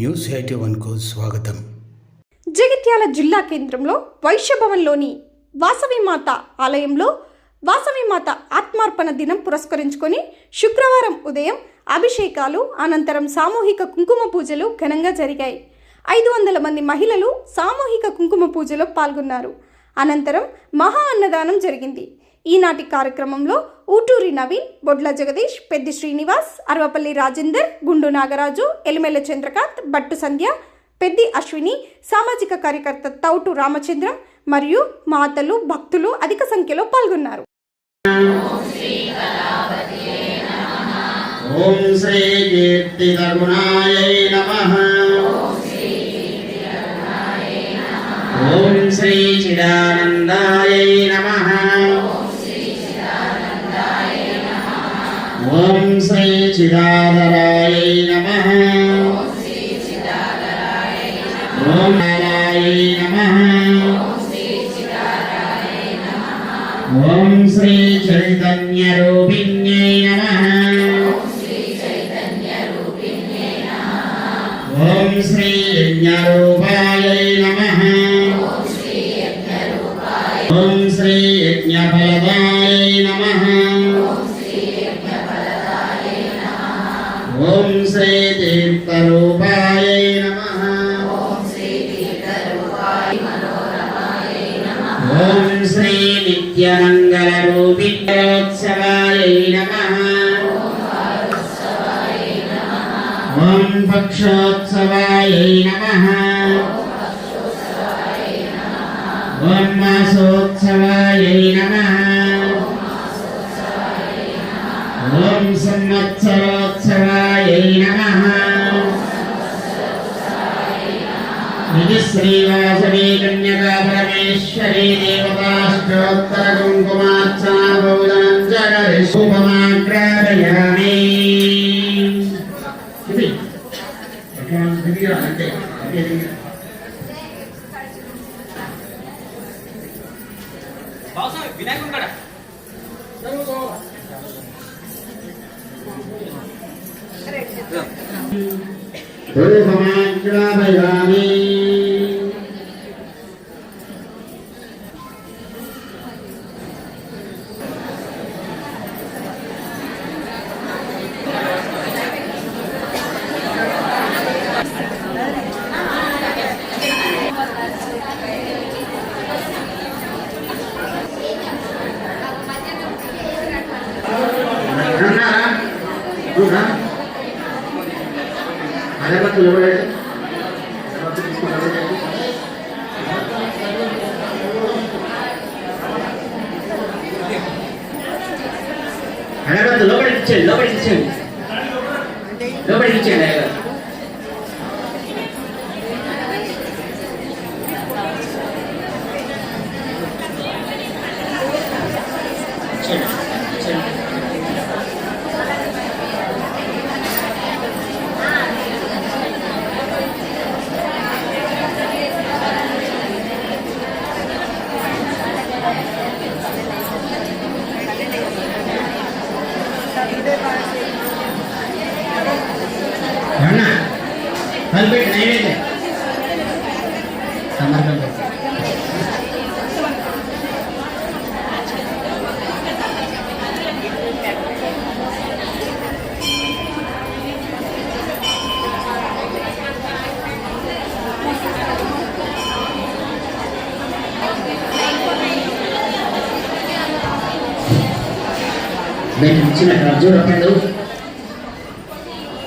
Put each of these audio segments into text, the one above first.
News eighty వన్కు స్వాగతం. జగిత్యాల జిల్లా కేంద్రంలో వైశ్యభవన్లోని వాసవిమాత ఆలయంలో వాసవిమాత ఆత్మార్పణ దినం పురస్కరించుకొని శుక్రవారం ఉదయం అభిషేకాలు అనంతరం సామూహిక కుంకుమ పూజలు ఘనంగా జరిగాయి. ఐదు వందల మంది మహిళలు సామూహిక కుంకుమ పూజలో పాల్గొన్నారు. అనంతరం మహా అన్నదానం జరిగింది. ఈనాటి కార్యక్రమంలో ఊటూరి నవీన్ బొడ్ల జగదీష్ పెద్ది శ్రీనివాస్ అరవపల్లి రాజేందర్ గుండు నాగరాజు ఎలిమెల్ల చంద్రకాంత్ బట్టు సంధ్య పెద్ది అశ్విని సామాజిక కార్యకర్త తౌటు రామచంద్రం మరియు మాతలు భక్తులు అధిక సంఖ్యలో పాల్గొన్నారు. ఓం శ్రీ కీర్తితగుణాయై నమః. ఓం శ్రీ చిదాధరాయ నమ. ఓం నారాయణై నమః. ఓం శ్రీ చైతన్యరూపిణ్యై నమః. ఓం శ్రీ యజ్ఞరూపాయై నమ. ఓం శ్రీ యజ్ఞఫలదాయై నమః. ఓం పక్షోత్సవాయై నమః. ఓం మాసోత్సవాయై అగరబత్తులు ఎవరండి అగరబత్తులు లోపలికి ఇచ్చేయండి లోపలికి ఇచ్చేయండి లోపలికి ఇచ్చేయండి అగరబత్తు దానికి ఇచ్చిన ఖర్జూర పండు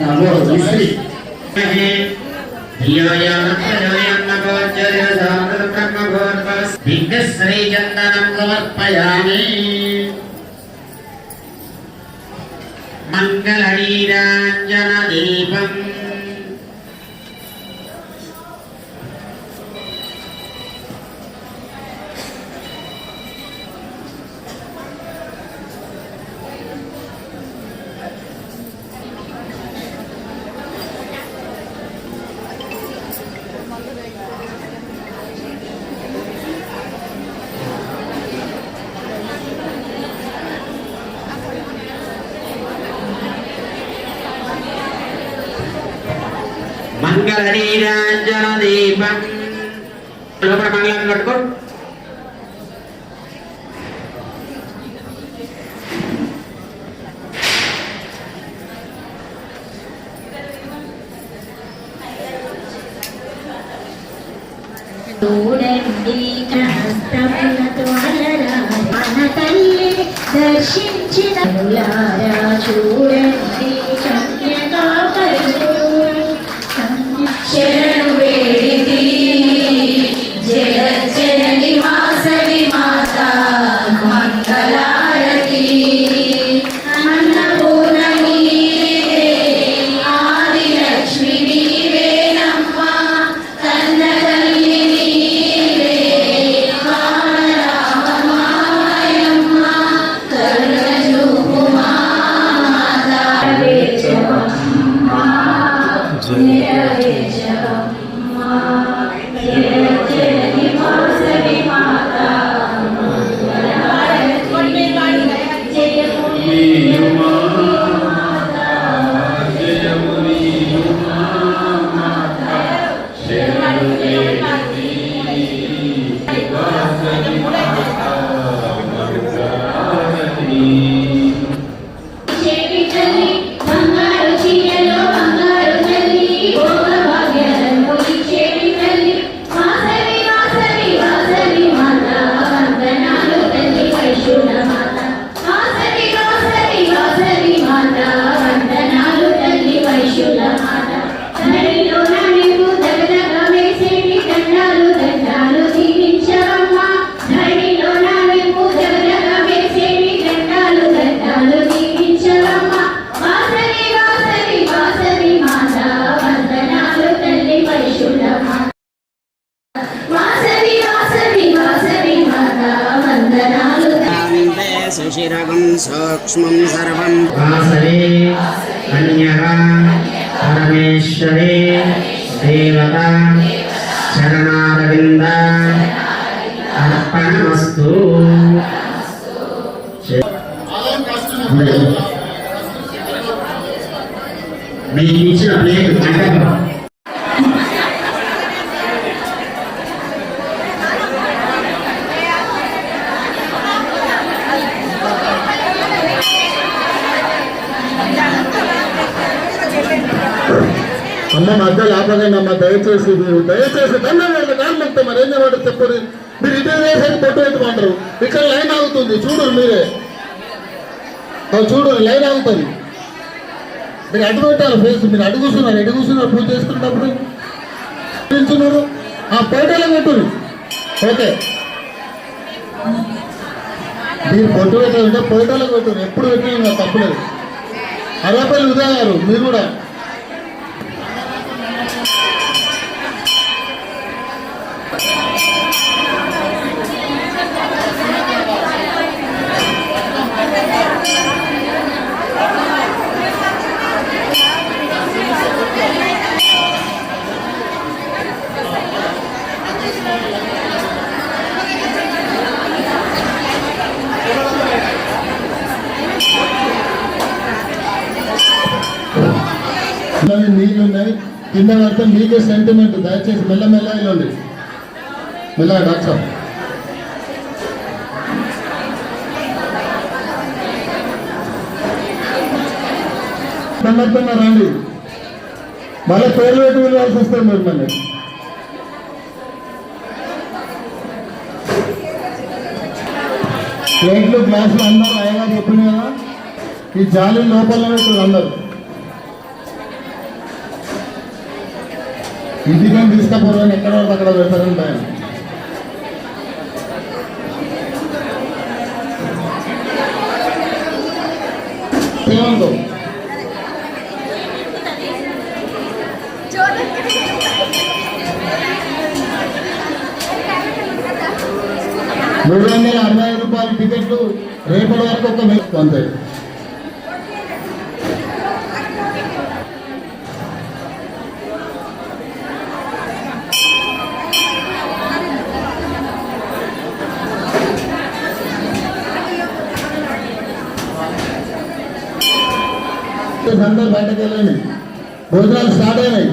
నమో విశ్రీ శ్రీచందనం సమర్పయామి మంగళీరాంజన దీపం మంగళనీరాంజన దీపం లోపల మంగళం కట్టుకో. చూడండి హస్తములతో అలరా మన తల్లి దర్శించిన చూడండి. Yeah. పరమేశ్వరే దేవత చరణారవింద అర్పణమస్తు. మీకు ఇచ్చిన ప్లేట్ అమ్మ మధ్యలో ఆపకండి అమ్మ దయచేసి మీరు దయచేసి దండం వాళ్ళ కాళ్ళు మరి ఏం చేయమంటారు చెప్పరు మీరు ఇదే వేసేది పొట్టు పెట్టుకుంటారు. ఇక్కడ లైన్ ఆగుతుంది చూడరు మీరే. ఆ చూడరు లైన్ ఆగుతుంది. మీరు అడ్డు పెట్టాలి ఫేస్ మీరు అడ్డు కూర్చున్నారు ఎడు కూర్చున్నారు పూజ చేసుకున్నప్పుడు కూర్చున్నారు. ఆ పోటీలో పెట్టురు ఓకే. మీరు పొట్టు పెట్టాలంటే పోటీలో పెట్టురు ఎప్పుడు పెట్టిన తప్పులేదు. అరపల్లి ఉదయ గారు మీరు కూడా. నీళ్ళు ఉన్నాయి. కింద పడితే మీకే సెంటిమెంట్ దయచేసి మెల్లమెల్ల వెళ్ళండి. మెల్లగా డాక్టర్. సందర్భంగా రండి. మళ్ళీ పేరు పెట్టి వెళ్ళాల్సి వస్తుంది మీరు మళ్ళీ ప్లేట్లు గ్లాసులు అందరూ అయ్యగా చెప్పింది కదా? ఈ జాలి లోపలనే పెట్టారు అందరు. ఇంటికి తీసుకపోవడం ఎక్కడ వరకు అక్కడ పెడతారని భయం. ఏమందో మూడు వందల అరవై రూపాయల టికెట్లు రేపటి వరకు ఒక వేసుకో చేసి అందరూ బయటకు వెళ్ళండి. భోజనాలు స్టార్ట్ అయినాయి.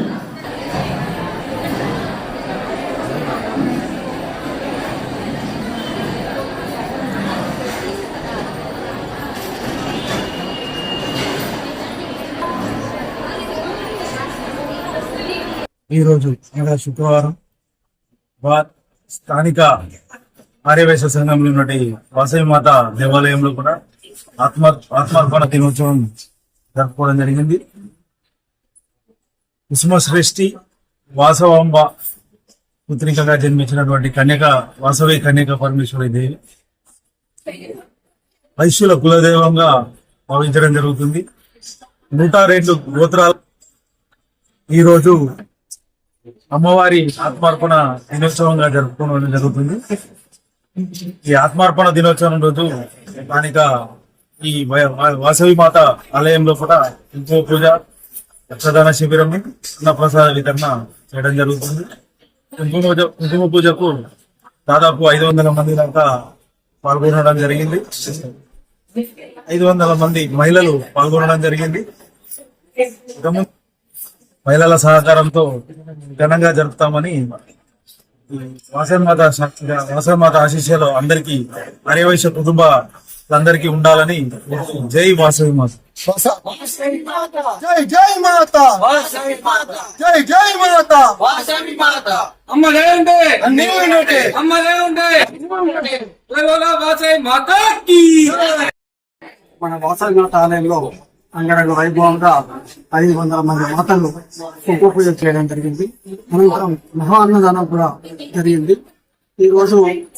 ఈరోజు లేదా శుక్రవారం స్థానిక ఆర్యవేశ సంఘంలో ఉన్నటువంటి వాసవి మాత దేవాలయంలో కూడా ఆత్మ ఆత్మార్పణ దినోత్సవం జరుపుకోవడం జరిగింది. కుసుమశ్రేష్ఠి వాసవాంబ పుత్రికగా జన్మించినటువంటి కన్యక వాసవి కన్యక పరమేశ్వరి దేవి. వైశ్యుల కులదైవంగా భావించడం జరుగుతుంది. నూట రెండు గోత్రాలు. ఈరోజు అమ్మవారి ఆత్మార్పణ దినోత్సవంగా జరుపుకోవడం జరుగుతుంది. ఈ ఆత్మార్పణ దినోత్సవం రోజు స్థానిక ఈ వాసవి మాత ఆలయంలో కూడా కుంకుమ పూజ రక్తదాన శిబిరం అన్నప్రసాద వితరణ చేయడం జరుగుతుంది. కుంకుమ కుంకుమ పూజకు దాదాపు ఐదు వందల మంది దాకా పాల్గొనడం జరిగింది. ఐదు వందల మంది మహిళలు పాల్గొనడం జరిగింది. మహిళల సహకారంతో ఘనంగా జరుపుతామని వాసన్మాత వాసన్మాత ఆశీస్సులు అందరికీ కుటుంబ కుటుంబాలందరికీ ఉండాలని జై వాసవి మాత. జై జై మాత. జై జై మాత. అమ్మ లేవుండే అన్నీ ఉన్నట్టే. అమ్మ లేవుండే వాసవి మన వాసవినాథ ఆలయంలో అంగరంగ వైభవంగా ఐదు వందల మంది మాతలు కుంకుమ పూజ చేయడం జరిగింది. అనంతరం మహా అన్నదానం కూడా జరిగింది. ఈ రోజు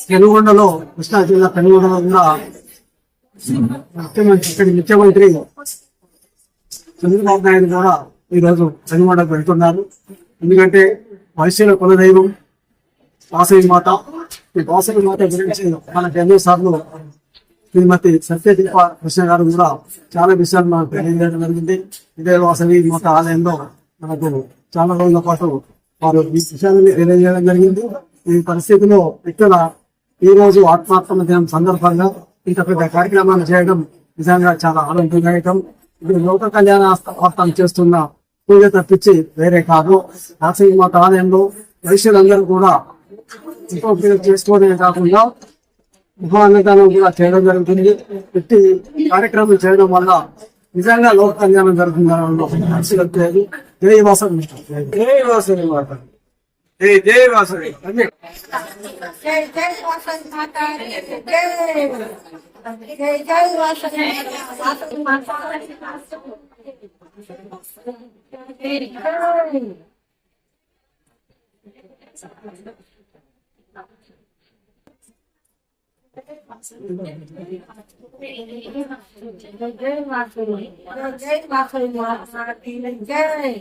పెనుగొండలో కృష్ణా జిల్లా పెనుగొండలో ఉన్న ముఖ్యమంత్రి ముఖ్యమంత్రి చంద్రబాబు నాయుడు కూడా ఈ రోజు వెళ్తున్నారు. ఎందుకంటే వైశ్యుల కులదైవం వాసవి మాత ఈ వాసవి మాత గురించి మనకు ఎన్నో సార్లు శ్రీమతి సత్యదీప కృష్ణ గారు కూడా చాలా విషయాలు మనకు తెలియజేయడం జరిగింది. ఇదే వాసవి మాత ఆలయంలో మనకు చాలా రోజుల పాటు వారు ఈ విషయాన్ని తెలియజేయడం జరిగింది. ఈ పరిస్థితిలో ఇక్కడ ఈ రోజు ఆత్మాత్మ దినం సందర్భంగా ఇంత పెద్ద కార్యక్రమాలు చేయడం నిజంగా చాలా ఆనందదాయకం. ఇది లోక కళ్యాణ వార్తం చేస్తున్న పూజ తప్పించి వేరే కాదు. నరసింహమాత ఆలయంలో వైశ్యులందరూ కూడా ఎంతో పూజ చేసుకోవడమే కాకుండా మహాన్నదానం కూడా చేయడం జరుగుతుంది. ఇట్టి కార్యక్రమం చేయడం వల్ల నిజంగా లోక కళ్యాణం జరుగుతుందని అతిశయోక్తి లేదు జై వాసవి జై వాసవి మాత జై జై వాసవి అన్నీ జై జై వాసవి మాత జై జై జై వాసవి వాసవి మాత జై జై వాసవి జై వాసవి మాత జై